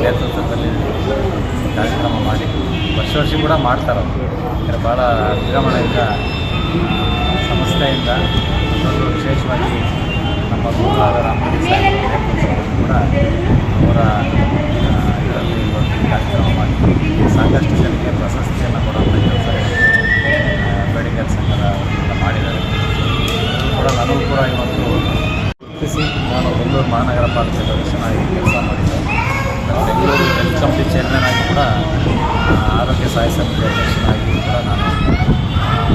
ನೇತೃತ್ವದಲ್ಲಿ ಕಾರ್ಯಕ್ರಮ ಮಾಡಿ ವರ್ಷ ವರ್ಷ ಕೂಡ ಮಾಡ್ತಾರೆ ಅವರು. ಭಾಳ ವಿಜೃಂಭಣೆಯಿಂದ ಸಂಸ್ಥೆಯಿಂದ ಅದರಲ್ಲೂ ವಿಶೇಷವಾಗಿ ನಮ್ಮ ಗುರುಗಳಾದ ರಾಮಲಿಂಗ ಸಾಹೇಬ್ ಕೂಡ ಅವರ ಇದರಲ್ಲಿ ಒಂದು ಕಾರ್ಯಕ್ರಮ ಮಾಡಿ ಸಾಕಷ್ಟು ಜನಕ್ಕೆ ಪ್ರಶಸ್ತಿಯನ್ನು ಕೊಡುವಂಥ ಕೆಲಸ ಮೆಡಿಕಲ್ ಸಂಘದ ಮಾಡಿದ್ದಾರೆ. ಕೂಡ ನನಗೂ ಕೂಡ ಇವತ್ತು ನಾನು ಬೆಂಗಳೂರು ಮಹಾನಗರ ಪಾಲಿಕೆ ಸದಸ್ಯನಾಗಿ ಕೆಲಸ ಮಾಡಿ ಬೆಂಗಳೂರು ಹೆಲ್ತ್ ಕಂಪ್ನಿ ಚೇರ್ಮನ್ ಆಗಿ ಕೂಡ ಆರೋಗ್ಯ ಸಹಾಯ ಸಮಿತಿ ಅಧ್ಯಕ್ಷನಾಗಿ ಕೂಡ ನಾನು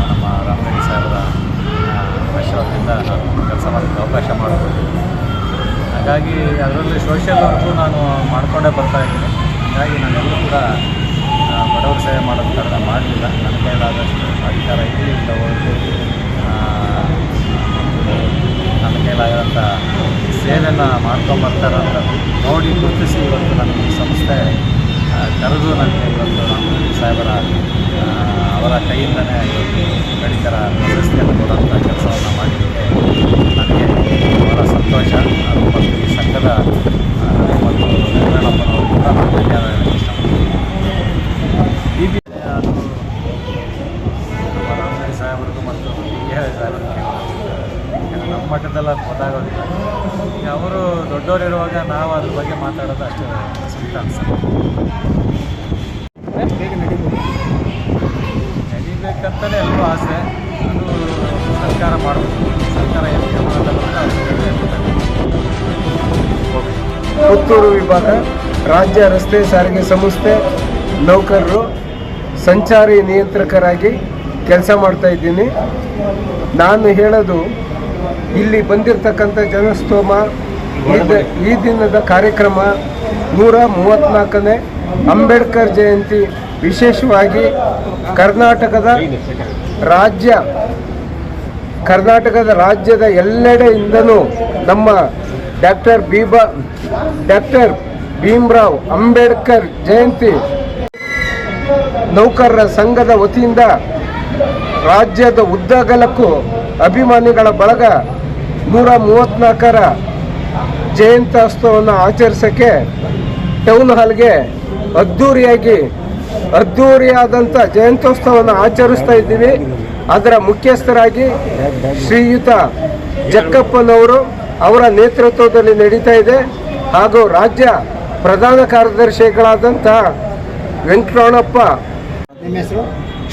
ನಮ್ಮ ರಾಮರೆಡ್ಡಿ ಸಾಹೇಬರ ಆಶೀರ್ವಾದದಿಂದ ನಾನು ಕೆಲಸ ಮಾಡೋಕ್ಕೆ ಅವಕಾಶ ಮಾಡಿಕೊಟ್ಟಿದ್ದೆ ಹಾಗಾಗಿ ಅದರಲ್ಲಿ ಸೋಷಿಯಲ್ ವರ್ಕು ನಾನು ಮಾಡಿಕೊಂಡೇ ಬರ್ತಾ ಇದ್ದೀನಿ. ಹಾಗಾಗಿ ನಾನೆಲ್ಲರೂ ಕೂಡ ಬಡವರ ಸೇವೆ ಮಾಡೋದು ಕಾರಣ ಮಾಡಲಿಲ್ಲ. ನನ್ನ ಕೈಲಾದಷ್ಟು ಅಧಿಕಾರ ಇದೆ ಹೊರತು ನನ್ನ ಕೈಲಾಗಿರೋಂಥ ಸೇವೆಯನ್ನು ಅಂತ ನೋಡಿ ಗುರುತಿಸಿ ಇವತ್ತು ನನಗೆ ಈ ಸಂಸ್ಥೆ ಆ, ಕರೆದು ನನಗೆ ಇವತ್ತು ರಾಮಮೂರ್ತಿ ಸಾಹೇಬರ ಅವರ ಕೈಯಿಂದನೇ ಇವತ್ತು ಗಣಿತರ ಪ್ರಶಸ್ತಿಯನ್ನು ಕೊಡುವಂಥ ಕೆಲಸವನ್ನು ಮಾಡಿದ್ದಕ್ಕೆ ನನಗೆ ಬಹಳ ಸಂತೋಷ. ಮತ್ತು ಈ ಸಂಘದ ಒಂದು ವೆಂಕಟಪ್ಪನವರು ಕೂಡ ನಾನು ಧನ್ಯವಾದ ಇಷ್ಟಪಡ್ತೀನಿ. ಬಿ- ಅದು ನಮ್ಮ ರಾಮನಗರಿ ಸಾಹೇಬ್ರಿಗೂ ಮತ್ತು ಡಿ ಕೆ ಸಾಹೇಬ್ರಿಗೆ ನಮ್ಮ ಮಟ್ಟದಲ್ಲಿ ಅದು ಗೊತ್ತಾಗೋದಿಲ್ಲ ಈಗ ಅವರು ದೊಡ್ಡವರಿರುವಾಗ ನಾವು ಅದ್ರ ಬಗ್ಗೆ ಮಾತಾಡೋದು ಅಷ್ಟೇ ಸೂಕ್ತ ಅನ್ಸುತ್ತೆ. ನಡಿಬೇಕಂತಲೇ ಎಲ್ಲರೂ ಆಸೆ. ಅದು ಸರ್ಕಾರ ಮಾಡಬೇಕು. ಸರ್ಕಾರ ಏನು ಪುತ್ತೂರು ವಿಭಾಗ ರಾಜ್ಯ ರಸ್ತೆ ಸಾರಿಗೆ ಸಂಸ್ಥೆ ನೌಕರರು ಸಂಚಾರಿ ನಿಯಂತ್ರಕರಾಗಿ ಕೆಲಸ ಮಾಡ್ತಾ ಇದ್ದೀನಿ. ನಾನು ಹೇಳೋದು ಇಲ್ಲಿ ಬಂದಿರತಕ್ಕಂಥ ಜನಸ್ತೋಮ ಈ ದಿನದ ಕಾರ್ಯಕ್ರಮ ನೂರ ಮೂವತ್ತ್ನಾಲ್ಕನೇ ಅಂಬೇಡ್ಕರ್ ಜಯಂತಿ. ವಿಶೇಷವಾಗಿ ಕರ್ನಾಟಕದ ರಾಜ್ಯ, ಕರ್ನಾಟಕದ ರಾಜ್ಯದ ಎಲ್ಲೆಡೆಯಿಂದನೂ ನಮ್ಮ ಡಾಕ್ಟರ್ ಬೀಬ, ಡಾಕ್ಟರ್ ಭೀಮ್ರಾವ್ ಅಂಬೇಡ್ಕರ್ ಜಯಂತಿ. ನೌಕರರ ಸಂಘದ ವತಿಯಿಂದ ರಾಜ್ಯದ ಉದ್ದಗಲಕ್ಕೂ ಅಭಿಮಾನಿಗಳ ಬಳಗ ನೂರ ಮೂವತ್ತ್ನಾಲ್ಕರ ಜಯಂತ್ಯೋತ್ಸವವನ್ನು ಆಚರಿಸೋಕ್ಕೆ ಟೌನ್ ಹಾಲ್ಗೆ ಅದ್ಧೂರಿಯಾಗಿ ಅದ್ಧೂರಿಯಾದಂಥ ಜಯಂತ್ಯೋತ್ಸವವನ್ನು ಆಚರಿಸ್ತಾ ಇದ್ದೀವಿ. ಅದರ ಮುಖ್ಯಸ್ಥರಾಗಿ ಶ್ರೀಯುತ ಜಕ್ಕಪ್ಪನವರು ಅವರ ನೇತೃತ್ವದಲ್ಲಿ ನಡೀತಾ ಇದೆ. ಹಾಗೂ ರಾಜ್ಯ ಪ್ರಧಾನ ಕಾರ್ಯದರ್ಶಿಗಳಾದಂಥ ವೆಂಕಟರಮಣಪ್ಪ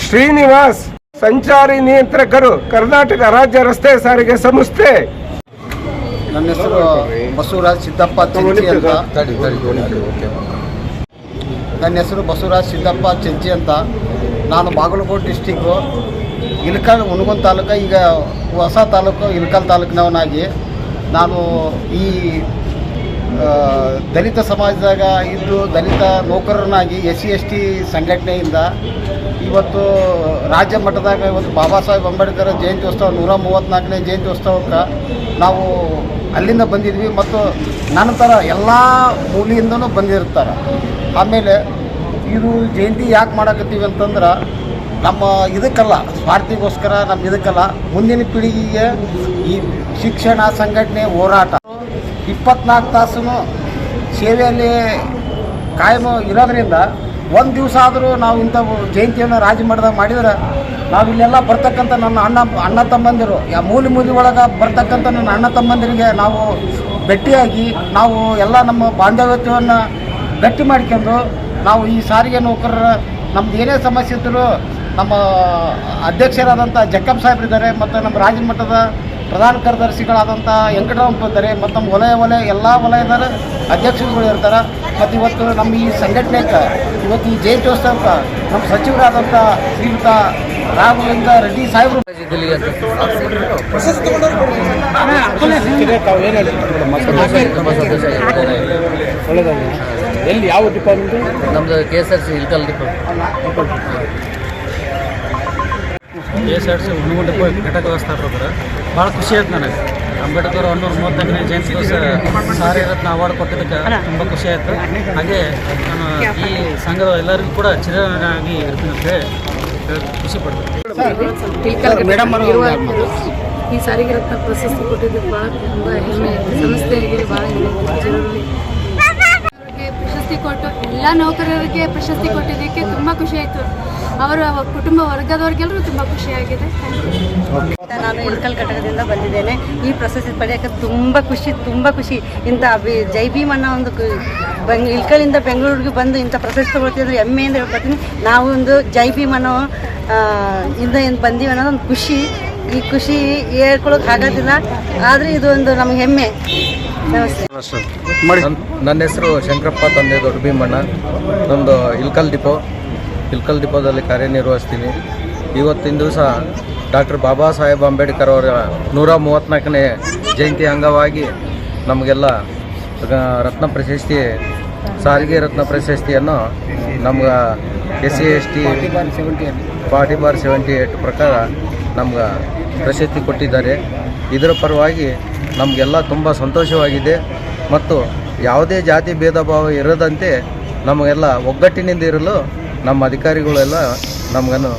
ಶ್ರೀನಿವಾಸ್ ಸಂಚಾರಿ ನಿಯಂತ್ರಕರು ಕರ್ನಾಟಕ ರಾಜ್ಯ ರಸ್ತೆ ಸಾರಿಗೆ ಸಂಸ್ಥೆ. ನನ್ನ ಹೆಸರು ಬಸವರಾಜ್ ಸಿದ್ದಪ್ಪ ಚೆಂಚಿ ಅಂತ. ನನ್ನ ಹೆಸರು ಬಸವರಾಜ್ ಸಿದ್ದಪ್ಪ ಚೆಂಚಿ ಅಂತ. ನಾನು ಬಾಗಲಕೋಟೆ ಡಿಸ್ಟಿಕ್ಕು ಇಲ್ಕಲ್, ಹುಣಗುನ್ ತಾಲೂಕು, ಈಗ ಹೊಸ ತಾಲೂಕು ಇಲ್ಕಲ್ ತಾಲೂಕಿನವನಾಗಿ ನಾನು ಈ ದಲಿತ ಸಮಾಜದಾಗ ಇದ್ದು ದಲಿತ ನೌಕರನಾಗಿ ಎಸ್ ಸಿ, ಎಸ್ ಟಿ ಸಂಘಟನೆಯಿಂದ ಇವತ್ತು ರಾಜ್ಯ ಮಟ್ಟದಾಗ ಇವತ್ತು ಬಾಬಾ ಸಾಹೇಬ್ ಅಂಬೇಡ್ಕರ್ ಜಯಂತ್ಯೋತ್ಸವ ನೂರ ಮೂವತ್ತ್ನಾಲ್ಕನೇ ಜಯಂತ್ಯೋತ್ಸವಕ್ಕೆ ನಾವು ಅಲ್ಲಿಂದ ಬಂದಿದ್ವಿ ಮತ್ತು ನನ್ನ ಥರ ಎಲ್ಲ ಮೂಲೆಯಿಂದನೂ ಬಂದಿರ್ತಾರೆ. ಆಮೇಲೆ ಇದು ಜಯಂತಿ ಯಾಕೆ ಮಾಡಕತ್ತೀವಿ ಅಂತಂದ್ರೆ ನಮ್ಮ ಇದಕ್ಕಲ್ಲ, ಸ್ವಾರ್ಥಿಗೋಸ್ಕರ ನಮ್ಮ ಇದಕ್ಕಲ್ಲ ಮುಂದಿನ ಪೀಳಿಗೆಗೆ ಈ ಶಿಕ್ಷಣ ಸಂಘಟನೆ ಹೋರಾಟ. ಇಪ್ಪತ್ನಾಲ್ಕು ತಾಸು ಸೇವೆಯಲ್ಲಿ ಕಾಯಮ ಇರೋದ್ರಿಂದ ಒಂದು ದಿವಸ ಆದರೂ ನಾವು ಇಂಥ ಜಯಂತಿಯನ್ನು ರಾಜಿ ಮಾಡ್ದಾಗ ಮಾಡಿದ್ರೆ ನಾವು ಇಲ್ಲೆಲ್ಲ ಬರ್ತಕ್ಕಂಥ ನನ್ನ ಅಣ್ಣ ಅಣ್ಣ ತಮ್ಮಂದಿರು. ಯಾ ಮೂಲಿ ಮೂಲಿ ಒಳಗೆ ಬರ್ತಕ್ಕಂಥ ನನ್ನ ಅಣ್ಣ ತಮ್ಮಂದಿರಿಗೆ ನಾವು ಭೇಟಿಯಾಗಿ ನಾವು ಎಲ್ಲ ನಮ್ಮ ಬಾಂಧವ್ಯತ್ವವನ್ನು ಗಟ್ಟಿ ಮಾಡ್ಕೊಂಡು ನಾವು ಈ ಸಾರಿಗೆ ನೌಕರರ ನಮ್ದು ಏನೇ ಸಮಸ್ಯೆ ಇದ್ದರೂ ನಮ್ಮ ಅಧ್ಯಕ್ಷರಾದಂಥ ಜಕ್ಕಪ್ಪ ಸಾಹೇಬ್ರಿದ್ದಾರೆ ಮತ್ತು ನಮ್ಮ ರಾಜ್ಯ ಮಟ್ಟದ ಪ್ರಧಾನ ಕಾರ್ಯದರ್ಶಿಗಳಾದಂಥ ವೆಂಕಟರಾಮಪ್ಪ ಇದ್ದಾರೆ, ಮತ್ತು ನಮ್ಮ ವಲಯ ವಲಯ ಎಲ್ಲ ವಲಯದ ಅಧ್ಯಕ್ಷರುಗಳು ಇರ್ತಾರೆ. ಮತ್ತು ಇವತ್ತು ನಮ್ಮ ಈ ಸಂಘಟನೆಗೆ ಇವತ್ತು ಈ ಜಯಂತ್ಯೋತ್ಸವಕ್ಕೆ ನಮ್ಮ ಸಚಿವರಾದಂಥ ಶ್ರೀಯುತ ರಾಘವೇಂದ್ರ ರೆಡ್ಡಿ ಸಾಹೇಬರು. ಎಲ್ಲಿ ಯಾವ ಡಿಪಾರ್ಟ್ಮೆಂಟ್ ನಮ್ದು K S R C Ilkal department K S R C ಹುಡುಗಂಟೆ ಘಟಕ ವ್ಯವಸ್ಥಾಪಕರು. ಭಾಳ ಖುಷಿ ಆಯ್ತು ನನಗೆ. ಅಂಬೇಡ್ಕರ್ ಒಂದೂರ ಮೂವತ್ತೈದನೇ ಜಯಂತಿಗೋಸ್ಕರ ಸಾರಿ ರತ್ನ ಅವಾರ್ಡ್ ಕೊಟ್ಟಿದ್ದಕ್ಕೆ ತುಂಬ ಖುಷಿ ಆಯಿತು. ಹಾಗೆ ನಾನು ಈ ಸಂಘದ ಎಲ್ಲರಿಗೂ ಕೂಡ ಚಿರನಾಗಿ ಇರ್ತೀನಿ ಅಂತ ಹೇಳಿ ಹೇಳಿ ಖುಷಿ ಮೇಡಮ್ ಈ ಸಾರಿಗೆ ರತ್ನ ಪ್ರಶಸ್ತಿ ಕೊಟ್ಟಿದ್ದು ಭಾಳ ತುಂಬ ಹೆಮ್ಮೆ. ಸಂಸ್ಥೆಗೆ ಭಾಳ ಹೆಮ್ಮೆ. ಜನರಲ್ಲಿ ಪ್ರಶಸ್ತಿ ಕೊಟ್ಟು ಎಲ್ಲ ನೌಕರರಿಗೆ ಪ್ರಶಸ್ತಿ ಕೊಟ್ಟಿದ್ದಕ್ಕೆ ತುಂಬ ಖುಷಿ ಆಯಿತು. ಅವರ ಕುಟುಂಬ ವರ್ಗದವ್ರಿಗೆಲ್ಲರೂ ತುಂಬ ಖುಷಿಯಾಗಿದೆ. ನಾನು ಇಲ್ಕಲ್ ಘಟಕದಿಂದ ಬಂದಿದ್ದೇನೆ. ಈ ಪ್ರಶಸ್ತಿ ಪಡೆಯೋಕ್ಕೆ ತುಂಬ ಖುಷಿ ತುಂಬ ಖುಷಿ. ಇಂಥ ಬಿ ಜೈ ಭೀಮ್ ಅನ್ನೋ ಒಂದು ಬೆಂಗ್ ಇಲ್ಕಲಿಂದ ಬೆಂಗಳೂರಿಗೆ ಬಂದು ಇಂಥ ಪ್ರಶಸ್ತಿ ಹೆಮ್ಮೆ ಅಂತ ಹೇಳ್ಕೊತೀನಿ ನಾವು ಒಂದು ಜೈ ಭೀಮ್ ಅನ್ನೋ ಇಂದ ಏನು ಬಂದೀವಿ ಅನ್ನೋದು ಒಂದು ಖುಷಿ. ಈ ಖುಷಿ ಹೇಳ್ಕೊಳಕ್ ಆಗೋದಿಲ್ಲ. ಆದರೆ ಇದು ಒಂದು ನಮ್ಗೆ ಹೆಮ್ಮೆ. ನಮಸ್ತೆ. ನನ್ನ ಹೆಸರು ಶಂಕರಪ್ಪ ತಂದೆ ದೊಡ್ಡ ಭೀಮಣ್ಣ. ನಮ್ಮದು ಇಲ್ಕಲ್ ಡಿಪೋ. ಇಲ್ಕಲ್ ದೀಪದಲ್ಲಿ ಕಾರ್ಯನಿರ್ವಹಿಸ್ತೀನಿ. ಇವತ್ತಿನ ದಿವಸ ಡಾಕ್ಟರ್ ಬಾಬಾ ಸಾಹೇಬ್ ಅಂಬೇಡ್ಕರ್ ಅವರ ನೂರ ಮೂವತ್ತ್ನಾಲ್ಕನೇ ಜಯಂತಿ ಅಂಗವಾಗಿ ನಮಗೆಲ್ಲ ರತ್ನ ಪ್ರಶಸ್ತಿ, ಸಾರಿಗೆ ರತ್ನ ಪ್ರಶಸ್ತಿಯನ್ನು ನಮ್ಗೆ S C S T forty bar seventy eight ಪ್ರಕಾರ ನಮ್ಗೆ ಪ್ರಶಸ್ತಿ ಕೊಟ್ಟಿದ್ದಾರೆ. ಇದರ ಪರವಾಗಿ ನಮಗೆಲ್ಲ ತುಂಬ ಸಂತೋಷವಾಗಿದೆ. ಮತ್ತು ಯಾವುದೇ ಜಾತಿ, ಭೇದ ಭಾವ ಇರದಂತೆ ನಮಗೆಲ್ಲ ಒಗ್ಗಟ್ಟಿನಿಂದ ಇರಲು ನಮ್ಮ ಅಧಿಕಾರಿಗಳೆಲ್ಲ ನಮಗನ್ನು